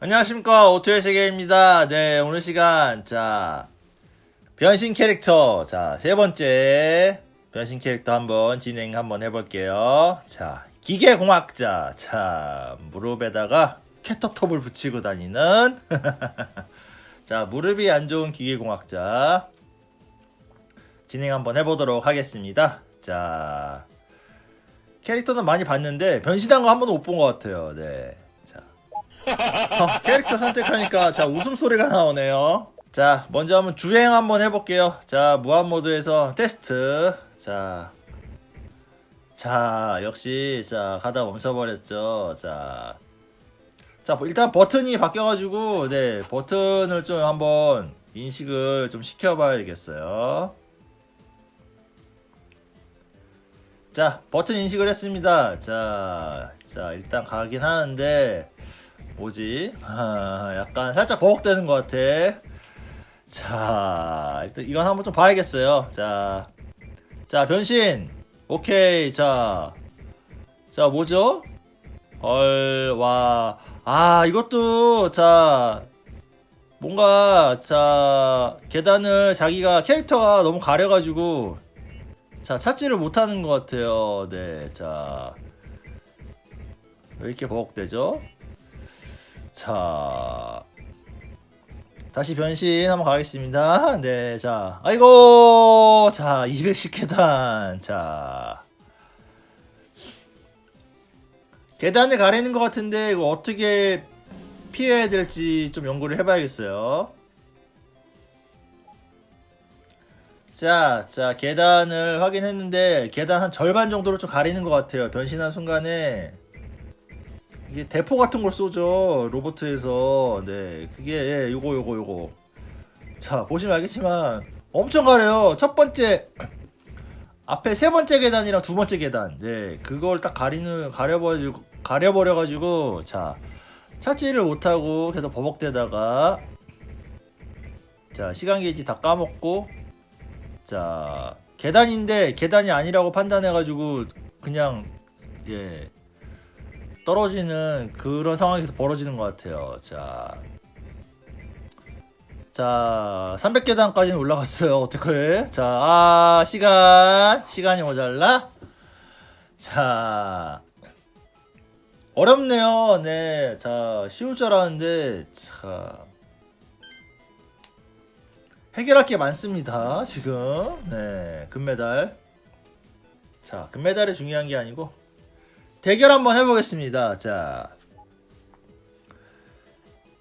안녕하십니까 오토의 세계입니다. 네 오늘 시간 자 변신 캐릭터 자 세 번째 변신 캐릭터 한번 진행 한번 해볼게요. 자 기계공학자 자 무릎에다가 캐터톱을 붙이고 다니는 자 무릎이 안 좋은 기계공학자 진행 한번 해보도록 하겠습니다. 자 캐릭터는 많이 봤는데 변신한 거 한 번도 못 본 것 같아요. 네. 자. 어, 캐릭터 선택하니까 자 웃음소리가 나오네요. 자 먼저 한번 주행 한번 해볼게요. 자 무한 모드에서 테스트. 자, 자 역시 자 가다 멈춰버렸죠. 자, 자 뭐, 일단 버튼이 바뀌어가지고 네 버튼을 좀 한번 인식을 좀 시켜봐야겠어요. 자 버튼 인식을 했습니다. 자, 자 일단 가긴 하는데 뭐지? 아, 약간 살짝 버벅대는 것 같아. 자, 일단 이건 한번 좀 봐야겠어요. 자, 자 변신. 오케이. 자, 자 뭐죠? 헐, 와, 아 이것도 자 뭔가 자 계단을 자기가 캐릭터가 너무 가려가지고 자 찾지를 못하는 것 같아요. 네, 자. 왜 이렇게 버벅대죠? 자 다시 변신 한번 가겠습니다. 네 자 아이고 자 210계단. 자 계단을 가리는 것 같은데 이거 어떻게 피해야 될지 좀 연구를 해봐야겠어요. 자, 자, 계단을 확인했는데, 계단 한 절반 정도로 좀 가리는 것 같아요. 변신한 순간에, 이게 대포 같은 걸 쏘죠 로보트에서. 네 그게 예, 요거 요거 요거. 자 보시면 알겠지만 엄청 가려요. 첫 번째 앞에 세 번째 계단이랑 두 번째 계단. 네 그걸 딱 가리는 가려버리고 가려버려 가지고 자 찾지를 못하고 계속 버벅대다가 자 시간 게이지 다 까먹고 자 계단인데 계단이 아니라고 판단해 가지고 그냥 예 떨어지는 그런 계속 벌어지는 것 같아요. 자, 자 300계단까지는 올라갔어요. 어떡해? 자, 아 시간 시간이 모자라. 자, 어렵네요. 네, 자 쉬울 줄 알았는데 자 해결할 게 많습니다. 지금 네 금메달. 자 금메달이 중요한 게 아니고 대결 한번 해보겠습니다. 자,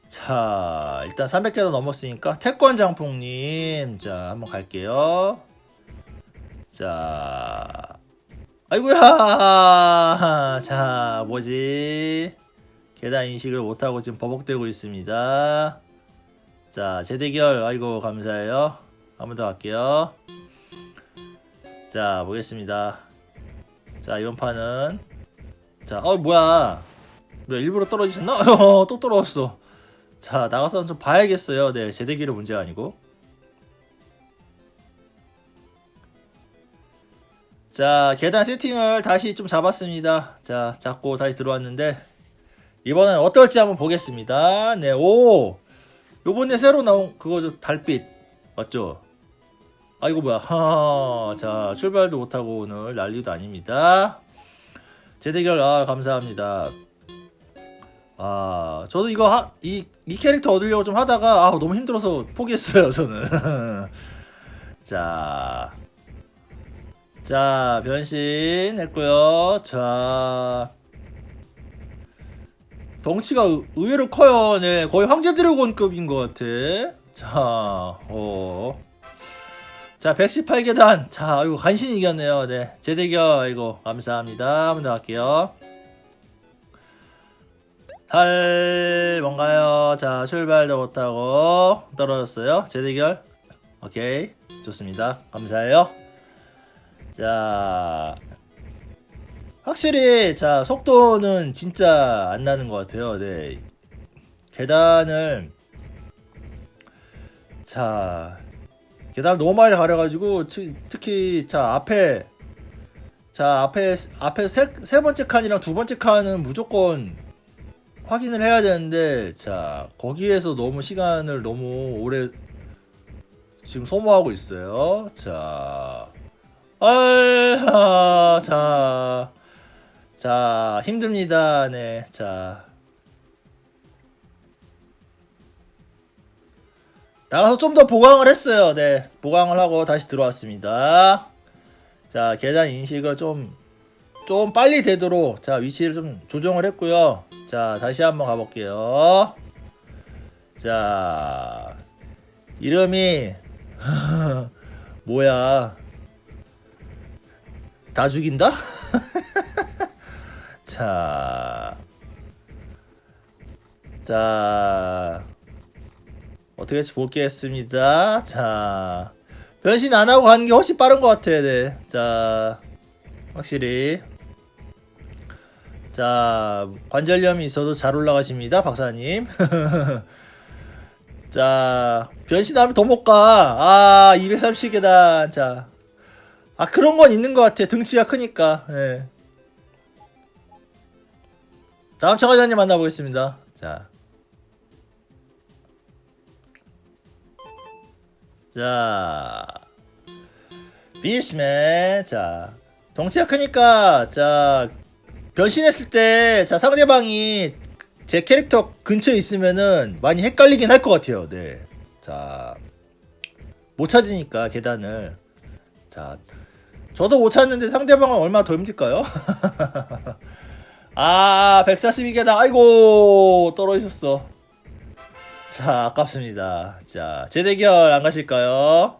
자 일단 300개도 넘었으니까 태권 장풍님, 자 한번 갈게요. 자, 아이고야, 자 뭐지? 계단 인식을 못하고 지금 버벅대고 있습니다. 자 재대결, 아이고 감사해요. 한 번 더 갈게요. 자 보겠습니다. 자 이번 판은 자, 어 뭐야? 왜 일부러 떨어지셨나? 어, 또 떨어졌어. 자, 나가서 좀 봐야겠어요. 네, 제대기를 문제가 아니고. 자, 계단 세팅을 다시 좀 잡았습니다. 자, 잡고 다시 들어왔는데 이번엔 어떨지 한번 보겠습니다. 네, 오, 요번에 새로 나온 그거죠, 달빛 맞죠? 아 이거 뭐야? 하, 자, 출발도 못하고 오늘 난리도 아닙니다. 재대결 아 감사합니다. 아 저도 이거 하, 이, 이 캐릭터 얻으려고 좀 하다가 아 너무 힘들어서 포기했어요 저는. 자, 자 변신 했고요. 자 덩치가 의- 의외로 커요. 네 거의 황제 드래곤급인 것 같아. 자, 어. 자, 118계단. 자, 이거 간신히 이겼네요. 네. 재대결, 이거, 감사합니다. 한번 더 할게요. 할, 뭔가요? 자, 출발도 못하고, 떨어졌어요. 재대결. 오케이. 좋습니다. 감사해요. 자, 확실히, 자, 속도는 진짜 안 나는 것 같아요. 네. 계단을, 자, 계단을 너무 많이 가려가지고 특, 특히 자 앞에 자 앞에 앞에 세, 세 번째 칸이랑 두 번째 칸은 무조건 확인을 해야 되는데 자 거기에서 너무 시간을 너무 오래 지금 소모하고 있어요. 자, 아, 자, 자 힘듭니다. 네, 자 나가서 좀 더 보강을 했어요. 네, 보강을 하고 다시 들어왔습니다. 자 계단 인식을 좀 좀 빨리 되도록 자 위치를 좀 조정을 했고요. 자 다시 한번 가볼게요. 자 이름이 뭐야 다 죽인다? 자, 자 어떻게 할지 볼겠습니다. 자 변신 안 하고 가는 게 훨씬 빠른 것 같아요. 네, 자 확실히. 자, 관절염이 있어도 잘 올라가십니다, 박사님. 자, 변신하면 더 못 가. 아, 230계단. 자. 아, 그런 건 있는 것 같아. 등치가 크니까. 예. 다음 참가자님 만나보겠습니다. 자. 자. 비스맨. 자. 덩치가 크니까, 자, 변신했을 때, 자, 상대방이 제 캐릭터 근처에 있으면은 많이 헷갈리긴 할 것 같아요. 네. 자, 못 찾으니까 계단을. 자, 저도 못 찾는데 상대방은 얼마나 더 힘들까요? 아, 142계단. 아이고, 떨어지셨어. 자, 아깝습니다. 자, 재대결 안 가실까요?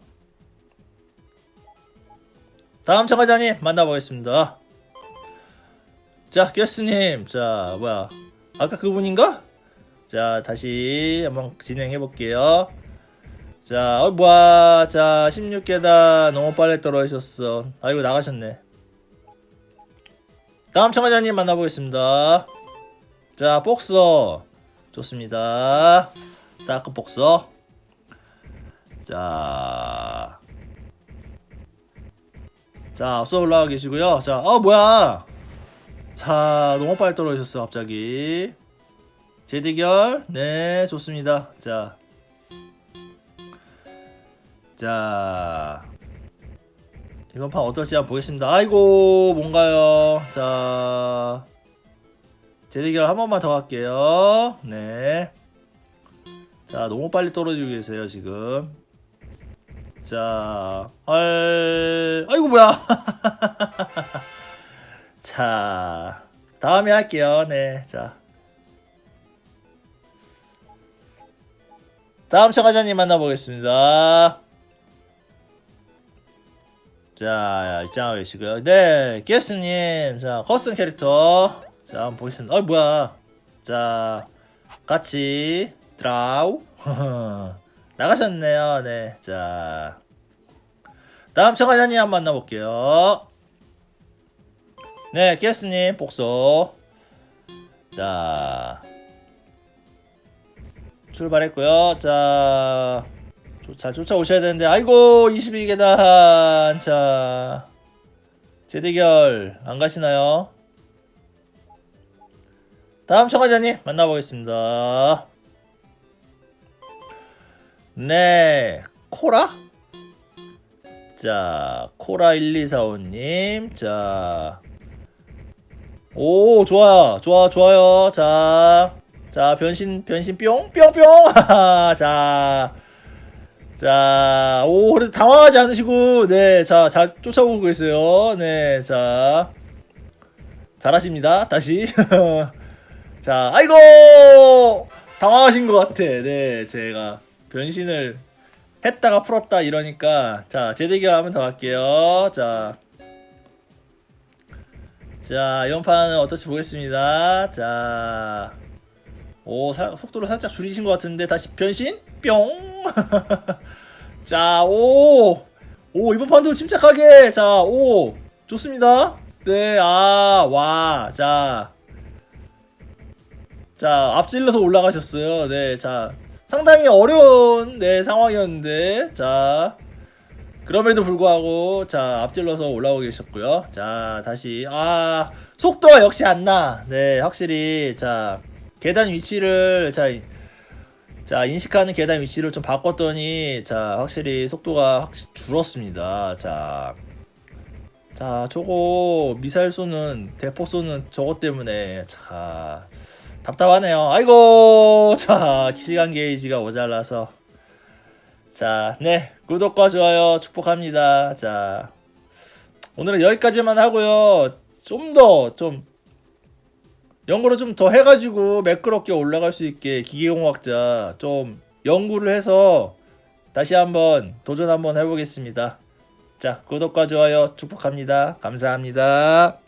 다음 참가자님 만나보겠습니다. 자, 게스트님. 자, 뭐야. 아까 그분인가? 자, 다시 한번 진행해 볼게요. 자, 어, 뭐야. 자, 16계단 너무 빨리 떨어지셨어. 아이고, 나가셨네. 다음 참가자님 만나보겠습니다. 자, 복서. 좋습니다. 다크 복서. 자. 자, 앞서 올라가 계시고요. 자, 어, 뭐야. 자, 너무 빨리 떨어지셨어, 갑자기. 재대결. 네, 좋습니다. 자. 자. 이번 판 어떨지 한번 보겠습니다. 아이고, 뭔가요. 자. 재대결 한 번만 더 할게요. 네. 자, 너무 빨리 떨어지고 계세요, 지금. 자, 헐, 아이고, 뭐야. 자, 다음에 할게요. 네, 자. 다음 참가자님 만나보겠습니다. 자, 입장하고 계시고요. 네, 게스트님. 자, 커스텀 캐릭터. 자, 한번 보겠습니다. 어, 뭐야. 자, 같이, 드라우. 나가셨네요. 네, 자. 다음 참가자님 한번 만나볼게요. 네, 게스트님, 복소. 자. 출발했고요. 자. 조- 잘 쫓아 오셔야 되는데, 아이고, 22계단. 자. 재대결, 안 가시나요? 다음 참가자님, 만나보겠습니다. 네, 코라? 자, 코라1245님. 자. 오, 좋아. 좋아, 좋아요. 자. 자, 변신, 변신 뿅, 뿅, 뿅. 자. 자, 오, 그래도 당황하지 않으시고, 네, 자, 잘 쫓아오고 계세요. 네, 자. 잘하십니다. 다시. 자, 아이고! 당황하신 것 같아. 네, 제가 변신을 했다가 풀었다 이러니까. 자, 재대결 하면 더 할게요. 자. 자, 이번 판은 어떨지 보겠습니다. 자. 오, 사- 속도를 살짝 줄이신 것 같은데, 다시 변신? 뿅! 자, 오! 오, 이번 판도 침착하게! 자, 오! 좋습니다. 네, 아, 와, 자. 자, 앞질러서 올라가셨어요. 네, 자. 상당히 어려운, 네, 상황이었는데, 자. 그럼에도 불구하고, 자, 앞질러서 올라오고 계셨고요. 자, 다시, 아, 속도가 역시 안 나. 네, 확실히, 자. 계단 위치를 자, 자 인식하는 계단 위치를 좀 바꿨더니 자 확실히 속도가 확실히 줄었습니다. 자, 자 저거 미사일 쏘는 대포 쏘는 저것 때문에 자 답답하네요. 아이고 자 시간 게이지가 모자라서 자 네 구독과 좋아요 축복합니다. 자 오늘은 여기까지만 하고요. 좀 더 좀 연구를 좀 더 해가지고 매끄럽게 올라갈 수 있게 기계공학자 좀 연구를 해서 다시 한번 도전 한번 해보겠습니다. 자, 구독과 좋아요 축복합니다. 감사합니다.